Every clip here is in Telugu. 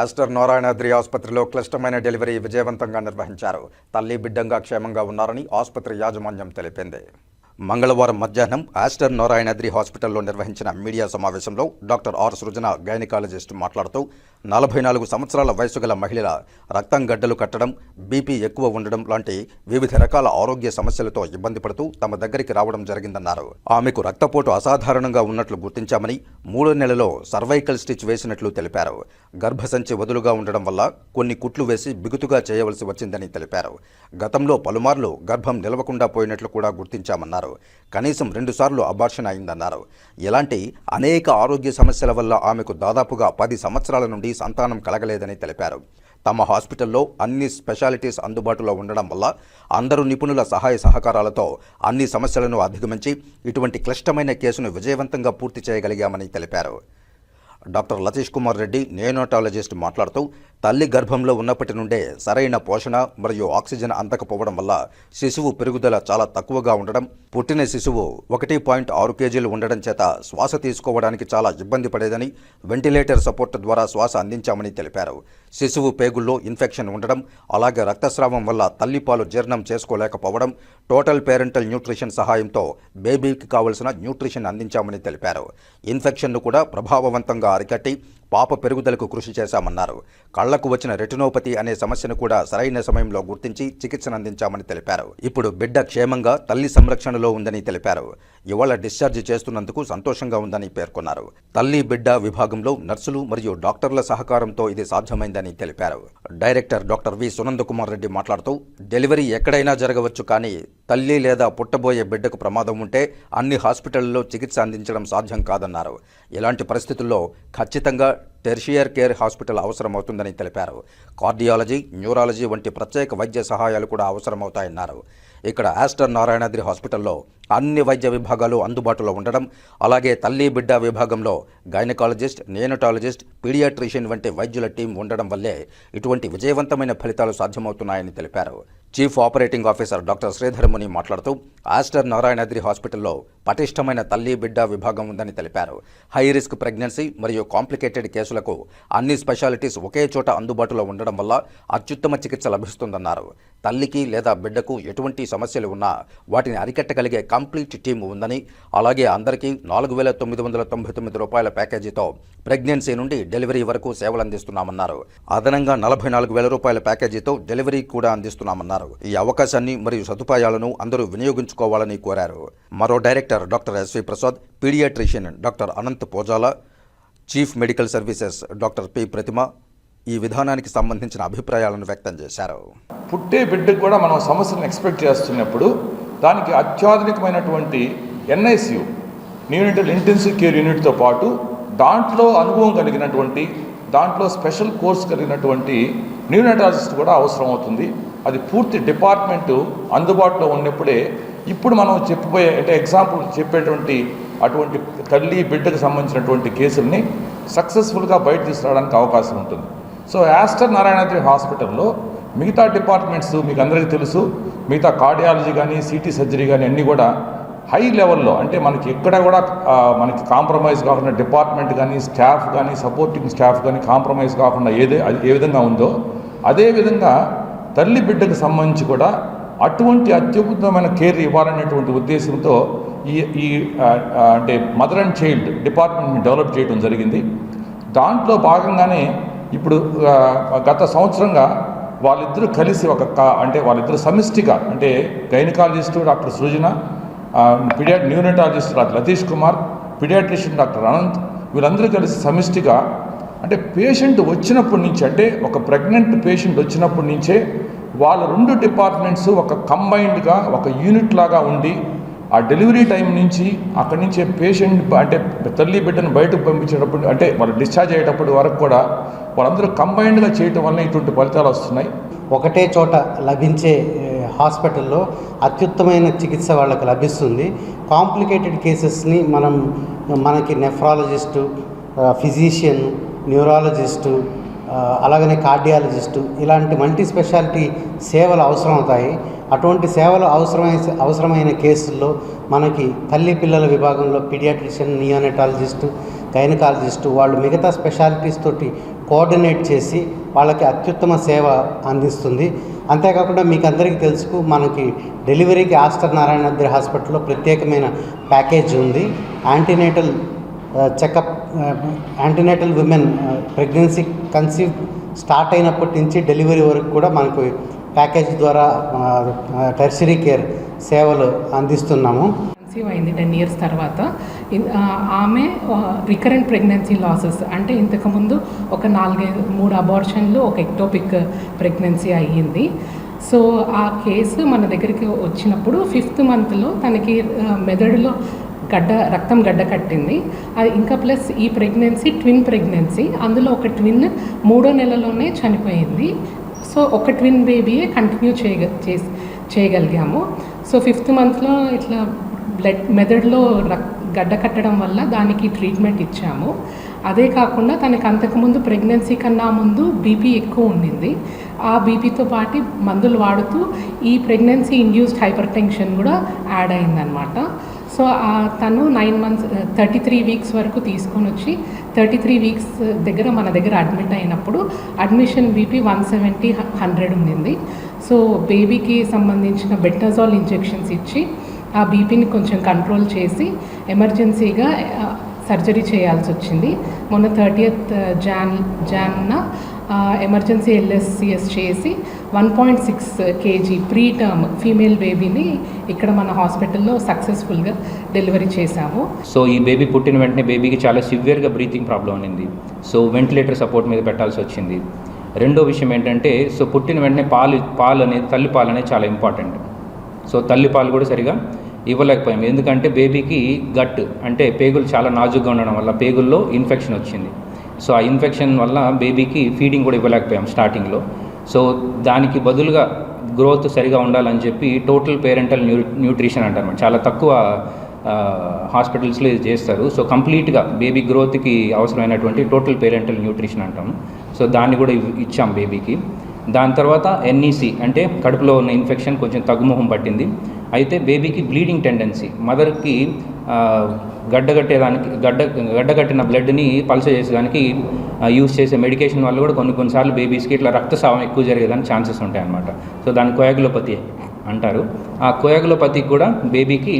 ఆస్టర్ నారాయణాద్రి ఆసుపత్రిలో క్లిష్టమైన డెలివరీ విజయవంతంగా నిర్వహించారు. తల్లి బిడ్డంగా క్షేమంగా ఉన్నారని ఆసుపత్రి యాజమాన్యం తెలిపింది. మంగళవారం మధ్యాహ్నం ఆస్టర్ నారాయణాద్రి హాస్పిటల్లో నిర్వహించిన మీడియా సమావేశంలో డాక్టర్ ఆర్ సృజన గైనకాలజిస్ట్ మాట్లాడుతూ నలభై నాలుగు సంవత్సరాల వయసు గల మహిళల రక్తం గడ్డలు కట్టడం బీపీ ఎక్కువ ఉండడం లాంటి వివిధ రకాల ఆరోగ్య సమస్యలతో ఇబ్బంది పడుతూ తమ దగ్గరికి రావడం జరిగిందన్నారు. ఆమెకు రక్తపోటు అసాధారణంగా ఉన్నట్లు గుర్తించామని మూడో నెలలో సర్వైకల్ స్టిచ్ వేసినట్లు తెలిపారు. గర్భసంచి వదులుగా ఉండడం వల్ల కొన్ని కుట్లు వేసి బిగుతుగా చేయవలసి వచ్చిందని తెలిపారు. గతంలో పలుమార్లు గర్భం నిలవకుండా పోయినట్లు కూడా గుర్తించామన్నారు. కనీసం రెండుసార్లు అబార్షన్ అయిందన్నారు. ఇలాంటి అనేక ఆరోగ్య సమస్యల వల్ల ఆమెకు దాదాపుగా పది సంవత్సరాల నుండి సంతానం కలగలేదని తెలిపారు. తమ హాస్పిటల్లో అన్ని స్పెషాలిటీస్ అందుబాటులో ఉండడం వల్ల అందరూ నిపుణుల సహాయ సహకారాలతో అన్ని సమస్యలను అధిగమించి ఇటువంటి క్లిష్టమైన కేసును విజయవంతంగా పూర్తి చేయగలిగామని తెలిపారు. డాక్టర్ లతీష్ కుమార్ రెడ్డి నియోనాటాలజిస్ట్ మాట్లాడుతూ తల్లి గర్భంలో ఉన్నప్పటి నుండే సరైన పోషణ మరియు ఆక్సిజన్ అందకపోవడం వల్ల శిశువు పెరుగుదల చాలా తక్కువగా ఉండడం పుట్టిన శిశువు ఒకటి పాయింట్ ఆరు కేజీలు ఉండడం చేత శ్వాస తీసుకోవడానికి చాలా ఇబ్బంది పడేదని వెంటిలేటర్ సపోర్ట్ ద్వారా శ్వాస అందించామని తెలిపారు. శిశువు పేగుల్లో ఇన్ఫెక్షన్ ఉండడం అలాగే రక్తస్రావం వల్ల తల్లిపాలు జీర్ణం చేసుకోలేకపోవడం టోటల్ పేరెంటల్ న్యూట్రిషన్ సహాయంతో బేబీకి కావలసిన న్యూట్రిషన్ అందించామని తెలిపారు. ఇన్ఫెక్షన్ను కూడా ప్రభావవంతంగా అరికట్టి పాప పెరుగుదలకు కృషి చేశామన్నారు. కళ్ళకు వచ్చిన రెటినోపతి అనే సమస్యను కూడా సరైన సమయంలో గుర్తించి చికిత్సను అందించామని తెలిపారు. ఇప్పుడు బిడ్డ క్షేమంగా తల్లి సంరక్షణలో ఉందని తెలిపారు. ఇవాళ డిశ్చార్జ్ చేస్తున్నందుకు సంతోషంగా ఉందని పేర్కొన్నారు. తల్లి బిడ్డ విభాగంలో నర్సులు మరియు డాక్టర్ల సహకారంతో ఇది సాధ్యమైందని తెలిపారు. Director doctor V Sunandakumar Reddy మాట్లాడుతూ డెలివరీ ఎక్కడైనా జరగవచ్చు కానీ తల్లి లేదా పుట్టబోయే బిడ్డకు ప్రమాదం ఉంటే అన్ని హాస్పిటల్లో చికిత్స అందించడం సాధ్యం కాదన్నారు. ఇలాంటి పరిస్థితుల్లో ఖచ్చితంగా టెర్షియర్ కేర్ హాస్పిటల్ అవసరమవుతుందని తెలిపారు. కార్డియాలజీ న్యూరాలజీ వంటి ప్రత్యేక వైద్య సహాయాలు కూడా అవసరమవుతాయన్నారు. ఇక్కడ ఆస్టర్ నారాయణాద్రి హాస్పిటల్లో అన్ని వైద్య విభాగాలు అందుబాటులో ఉండడం అలాగే తల్లి బిడ్డ విభాగంలో గైనకాలజిస్ట్ నియోనటాలజిస్ట్ పీడియాట్రిషియన్ వంటి వైద్యుల టీం ఉండడం వల్లే ఇటువంటి విజయవంతమైన ఫలితాలు సాధ్యమవుతున్నాయని తెలిపారు. Chief operating officer doctor Sridharmuni మాట్లాడుతూ ఆస్టర్ నారాయణాద్రి హాస్పిటల్లో పటిష్టమైన తల్లి బిడ్డ విభాగం ఉందని తెలిపారు. హై రిస్క్ ప్రెగ్నెన్సీ మరియు కాంప్లికేటెడ్ కేసులకు అన్ని స్పెషాలిటీస్ ఒకే చోట అందుబాటులో ఉండడం వల్ల అత్యుత్తమ చికిత్స లభిస్తుందన్నారు. తల్లికి లేదా బిడ్డకు ఎటువంటి సమస్యలు ఉన్నా వాటిని అరికట్టగలిగే కంప్లీట్ టీం ఉందని అలాగే అందరికీ నాలుగు వేల తొమ్మిది వందల తొంభై తొమ్మిది రూపాయల ప్యాకేజీతో ప్రెగ్నెన్సీ నుండి డెలివరీ వరకు సేవలు అందిస్తున్నామన్నారు అదనంగా నలభై నాలుగు వేల రూపాయల ప్యాకేజీతో డెలివరీ కూడా అందిస్తున్నామన్నారు. ఈ అవకాశాన్ని మరియు సదుపాయాలను అందరూ వినియోగించుకోవాలని కోరారు. మరో director doctor SV Prasad paediatrician doctor Anant Pojala chief medical services doctor P Pratima ఈ విధానానికి సంబంధించిన అభిప్రాయాలను వ్యక్తం చేశారు. పుట్టే బిడ్డకు కూడా మనం సమస్యలను ఎక్స్పెక్ట్ చేస్తున్నప్పుడు దానికి అత్యాధునికమైనటువంటి ఎన్ఐసియు న్యూనిటల్ ఇంటెన్సివ్ కేర్ యూనిట్తో పాటు దాంట్లో అనుభవం కలిగినటువంటి దాంట్లో స్పెషల్ కోర్స్ కలిగినటువంటి న్యూనటాలజిస్ట్ కూడా అవసరం అవుతుంది అది పూర్తి డిపార్ట్మెంటు అందుబాటులో ఉన్నప్పుడే ఇప్పుడు మనం చెప్పబోయే అంటే ఎగ్జాంపుల్ చెప్పేటువంటి అటువంటి తల్లి బిడ్డకు సంబంధించినటువంటి కేసుల్ని సక్సెస్ఫుల్గా బయట తీసుకురావడానికి అవకాశం ఉంటుంది. సో యాస్టర్ నారాయణాద్రి హాస్పిటల్లో మిగతా డిపార్ట్మెంట్స్ మీకు అందరికీ తెలుసు. మిగతా కార్డియాలజీ కానీ సిటీ సర్జరీ కానీ అన్నీ కూడా హై లెవెల్లో అంటే మనకి ఎక్కడ కూడా మనకి కాంప్రమైజ్ కాకుండా డిపార్ట్మెంట్ కానీ స్టాఫ్ కానీ సపోర్టింగ్ స్టాఫ్ కానీ కాంప్రమైజ్ కాకుండా ఏదే అది ఏ విధంగా ఉందో అదే విధంగా తల్లి బిడ్డకు సంబంధించి కూడా అటువంటి అత్యద్భుతమైన కేర్ ఇవ్వాలనేటువంటి ఉద్దేశంతో ఈ ఈ అంటే మదర్ అండ్ చైల్డ్ డిపార్ట్మెంట్ని డెవలప్ చేయడం జరిగింది. దాంట్లో భాగంగానే ఇప్పుడు గత సంవత్సరంగా వాళ్ళిద్దరూ కలిసి ఒక అంటే వాళ్ళిద్దరు సమిష్టిగా అంటే gynaecologist doctor Srujana పిడియా neonatologist doctor Latheesh Kumar paediatrician doctor Anant వీళ్ళందరూ కలిసి సమిష్టిగా అంటే పేషెంట్ వచ్చినప్పటి నుంచి అంటే ఒక ప్రెగ్నెంట్ పేషెంట్ వచ్చినప్పటి నుంచే వాళ్ళ రెండు డిపార్ట్మెంట్స్ ఒక కంబైన్డ్గా ఒక యూనిట్ లాగా ఉండి ఆ డెలివరీ టైం నుంచి అక్కడి నుంచి పేషెంట్ అంటే తల్లి బిడ్డను బయటకు పంపించేటప్పుడు అంటే వాళ్ళు డిశ్చార్జ్ అయ్యేటప్పుడు వరకు కూడా వాళ్ళందరూ కంబైన్డ్గా చేయటం వల్ల ఇటువంటి ఫలితాలు వస్తున్నాయి. ఒకటే చోట లభించే హాస్పిటల్లో అత్యుత్తమైన చికిత్స వాళ్ళకి లభిస్తుంది. కాంప్లికేటెడ్ కేసెస్ని మనం మనకి నెఫ్రాలజిస్టు ఫిజీషియన్ న్యూరాలజిస్టు అలాగనే కార్డియాలజిస్టు ఇలాంటి మల్టీ స్పెషాలిటీ సేవలు అవసరం అవుతాయి అటువంటి సేవలు అవసరమైన అవసరమైన కేసుల్లో మనకి తల్లి పిల్లల విభాగంలో పీడియాట్రిషియన్ నియోనెటాలజిస్టు గైనకాలజిస్టు వాళ్ళు మిగతా స్పెషాలిటీస్ తోటి కోఆర్డినేట్ చేసి వాళ్ళకి అత్యుత్తమ సేవ అందిస్తుంది. అంతేకాకుండా మీకు అందరికీ తెలుసు మనకి డెలివరీకి ఆస్టర్ నారాయణాద్రి హాస్పిటల్లో ప్రత్యేకమైన ప్యాకేజ్ ఉంది. Antenatal checkup antenatal women pregnancy conceive start అయినప్పటి నుంచి డెలివరీ వరకు కూడా మనకు ప్యాకేజ్ ద్వారా టెర్షరీ కేర్ సేవలు అందిస్తున్నాము. కన్సీవ్ అయింది టెన్ ఇయర్స్ తర్వాత. ఆమె రికరెంట్ ప్రెగ్నెన్సీ లాసెస్ అంటే ఇంతకుముందు ఒక నాలుగైదు మూడు అబార్షన్లు ఒక ఎక్టోపిక్ ప్రెగ్నెన్సీ అయ్యింది. సో ఆ కేసు మన దగ్గరికి వచ్చినప్పుడు ఫిఫ్త్ మంత్లో తనకి మెదడులో గడ్డ రక్తం గడ్డ కట్టింది. అది ఇంకా ప్లస్ ఈ ప్రెగ్నెన్సీ ట్విన్ ప్రెగ్నెన్సీ. అందులో ఒక ట్విన్ మూడో నెలలోనే చనిపోయింది. సో ఒక ట్విన్ బేబీయే కంటిన్యూ చేయగ చేయగలిగాము. సో ఫిఫ్త్ మంత్లో ఇట్లా బ్లడ్ మెదడులో రక్ గడ్డ కట్టడం వల్ల దానికి ట్రీట్మెంట్ ఇచ్చాము. అదే కాకుండా తనకి అంతకుముందు ప్రెగ్నెన్సీ కన్నా ముందు బీపీ ఎక్కువ ఉండింది. ఆ బీపీతో పాటు మందులు వాడుతూ ఈ ప్రెగ్నెన్సీ ఇండ్యూస్డ్ హైపర్ టెన్షన్ కూడా యాడ్ అయిందనమాట సో తను nine months thirty three weeks వరకు తీసుకొని వచ్చి థర్టీ త్రీ వీక్స్ దగ్గర మన దగ్గర అడ్మిట్ అయినప్పుడు admission BP one seventy hundred ఉండింది. సో బేబీకి సంబంధించిన బెట్నజాల్ ఇంజెక్షన్స్ ఇచ్చి ఆ బీపీని కొంచెం కంట్రోల్ చేసి ఎమర్జెన్సీగా సర్జరీ చేయాల్సి వచ్చింది. మొన్న థర్టీయత్ జాన్ జాన్న ఎమర్జెన్సీ ఎల్ఎస్సిఎస్ చేసి one point six KG pre term female బేబీని ఇక్కడ మన హాస్పిటల్లో సక్సెస్ఫుల్గా డెలివరీ చేశాము. సో ఈ బేబీ పుట్టిన వెంటనే బేబీకి చాలా సివియర్గా బ్రీతింగ్ ప్రాబ్లం ఉండింది సో వెంటిలేటర్ సపోర్ట్ మీద పెట్టాల్సి వచ్చింది. రెండో విషయం ఏంటంటే సో పుట్టిన వెంటనే పాలు పాలు అనేది తల్లి పాలు అనేది చాలా ఇంపార్టెంట్. సో తల్లి పాలు కూడా సరిగా ఇవ్వలేకపోయాం ఎందుకంటే బేబీకి గట్ అంటే పేగులు చాలా నాజుగ్గా ఉండడం వల్ల పేగుల్లో ఇన్ఫెక్షన్ వచ్చింది. సో ఆ ఇన్ఫెక్షన్ వల్ల బేబీకి ఫీడింగ్ కూడా ఇవ్వలేకపోయాం స్టార్టింగ్లో. సో దానికి బదులుగా గ్రోత్ సరిగా ఉండాలని చెప్పి టోటల్ పేరెంటల్ న్యూ న్యూట్రిషన్ అంటారు చాలా తక్కువ హాస్పిటల్స్లో ఇది చేస్తారు. సో కంప్లీట్గా బేబీ గ్రోత్కి అవసరమైనటువంటి టోటల్ పేరెంటల్ న్యూట్రిషన్ అంటాం. సో దాన్ని కూడా ఇచ్చాం బేబీకి. దాని తర్వాత ఎన్ఈసి అంటే కడుపులో ఉన్న ఇన్ఫెక్షన్ కొంచెం తగ్గుముఖం పట్టింది. అయితే బేబీకి బ్లీడింగ్ టెండెన్సీ మదర్కి గడ్డగట్టేదానికి గడ్డ గడ్డగట్టిన బ్లడ్ని పల్స చేసేదానికి యూస్ చేసే మెడికేషన్ వల్ల కూడా కొన్ని కొన్నిసార్లు బేబీస్కి ఇట్లా రక్తస్రావం ఎక్కువ జరిగేదానికి ఛాన్సెస్ ఉంటాయి అన్నమాట. సో దాన్ని కోయాగులోపతి అంటారు. ఆ కోయాగులోపతికి కూడా బేబీకి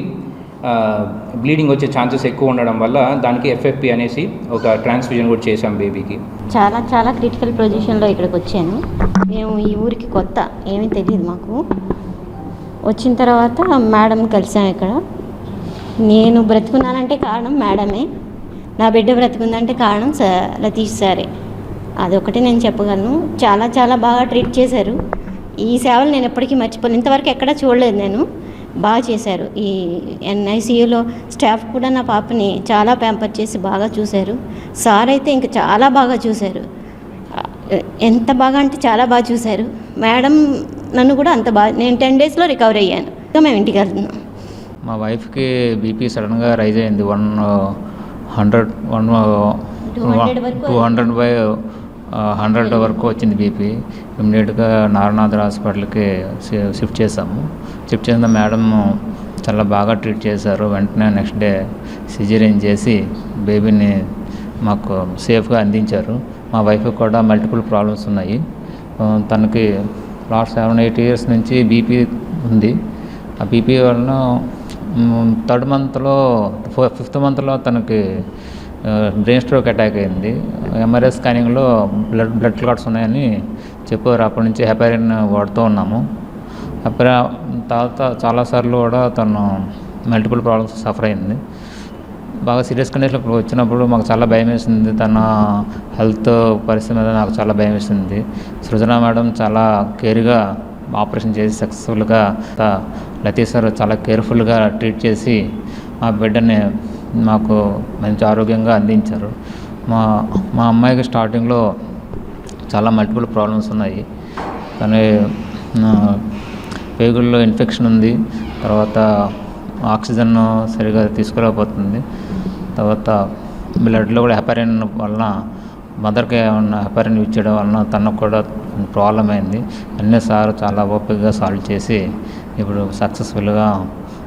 బ్లీడింగ్ వచ్చే ఛాన్సెస్ ఎక్కువ ఉండడం వల్ల దానికి ఎఫ్ఎఫ్పి అనేసి ఒక ట్రాన్స్ఫ్యూజన్ కూడా చేశాం బేబీకి చాలా చాలా క్రిటికల్ పొజిషన్లో ఇక్కడికి వచ్చాను. మేము ఈ ఊరికి కొత్త ఏమీ తెలియదు మాకు. వచ్చిన తర్వాత మేడం కలిసాం ఇక్కడ. నేను బ్రతుకున్నానంటే కారణం మేడమే. నా బిడ్డ బ్రతుకుందంటే కారణం స లతీష్ సారే. అదొకటి నేను చెప్పగలను. చాలా చాలా బాగా ట్రీట్ చేశారు. ఈ సేవలు నేను ఎప్పటికీ మర్చిపోను. ఇంతవరకు ఎక్కడా చూడలేదు నేను. బాగా చేశారు. ఈ ఎన్ఐసియులో స్టాఫ్ కూడా నా పాపని చాలా ప్యాంపర్ చేసి బాగా చూశారు. సార్ అయితే ఇంకా చాలా బాగా చూశారు. ఎంత బాగా అంటే చాలా బాగా చూశారు. మేడం నన్ను కూడా అంత బాగా నేను టెన్ డేస్లో రికవర్ అయ్యాను. ఇంకా మేము ఇంటికి వెళ్తున్నాం. మా వైఫ్కి బీపీ సడన్గా రైజ్ అయింది. వన్ హండ్రెడ్ వన్ 200 వరకు టూ హండ్రెడ్ బై హండ్రెడ్ వరకు వచ్చింది బీపీ. ఇమ్మీడియట్గా నారాయణాథ్ హాస్పిటల్కి షిఫ్ట్ చేసాము షిఫ్ట్ చేసిన మేడం చాలా బాగా ట్రీట్ చేశారు. వెంటనే నెక్స్ట్ డే సిజేరియన్ చేసి బేబీని మాకు సేఫ్గా అందించారు. మా వైఫ్కి కూడా మల్టిపుల్ ప్రాబ్లమ్స్ ఉన్నాయి. తనకి లాస్ట్ సెవెన్ ఎయిట్ ఇయర్స్ నుంచి బీపీ ఉంది. ఆ బీపీ వలన థర్డ్ మంత్లో ఫిఫ్త్ మంత్లో తనకి బ్రెయిన్ స్ట్రోక్ అటాక్ అయింది. ఎంఆర్ఐ స్కానింగ్లో బ్లడ్ బ్లడ్ క్లాట్స్ ఉన్నాయని చెప్పారు. అప్పటి నుంచి హెపారిన్ వాడుతూ ఉన్నాము. హెపరా తర్వాత చాలాసార్లు కూడా తను మల్టిపుల్ ప్రాబ్లమ్స్ సఫర్ అయింది. బాగా సీరియస్ కండిషన్ ఇప్పుడు వచ్చినప్పుడు మాకు చాలా భయం వేసింది. తన హెల్త్ పరిస్థితి మీద నాకు చాలా భయం వేసింది. సృజన మేడం చాలా కేర్గా ఆపరేషన్ చేసి సక్సెస్ఫుల్గా త- లతీష్ సార్ చాలా కేర్ఫుల్గా ట్రీట్ చేసి మా బిడ్డని మాకు మంచి ఆరోగ్యంగా అందించారు. మా మా అమ్మాయికి స్టార్టింగ్లో చాలా మల్టిపుల్ ప్రాబ్లమ్స్ ఉన్నాయి. కానీ పేగుల్లో ఇన్ఫెక్షన్ ఉంది. తర్వాత ఆక్సిజన్ సరిగా తీసుకోలేకపోతుంది. తర్వాత బ్లడ్లో కూడా హెపరిన్ వలన మదర్కి ఏమన్నా హెపరిన్ ఇచ్చడం వలన తనకు కూడా ప్రాబ్లం అయింది. అన్నీ సార్ చాలా ఓపికగా సాల్వ్ చేసి ఇప్పుడు సక్సెస్ఫుల్గా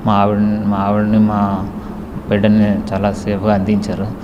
మా ఆవిడ మా ఆవిడని మా బిడ్డని చాలా సేఫ్గా అందించారు.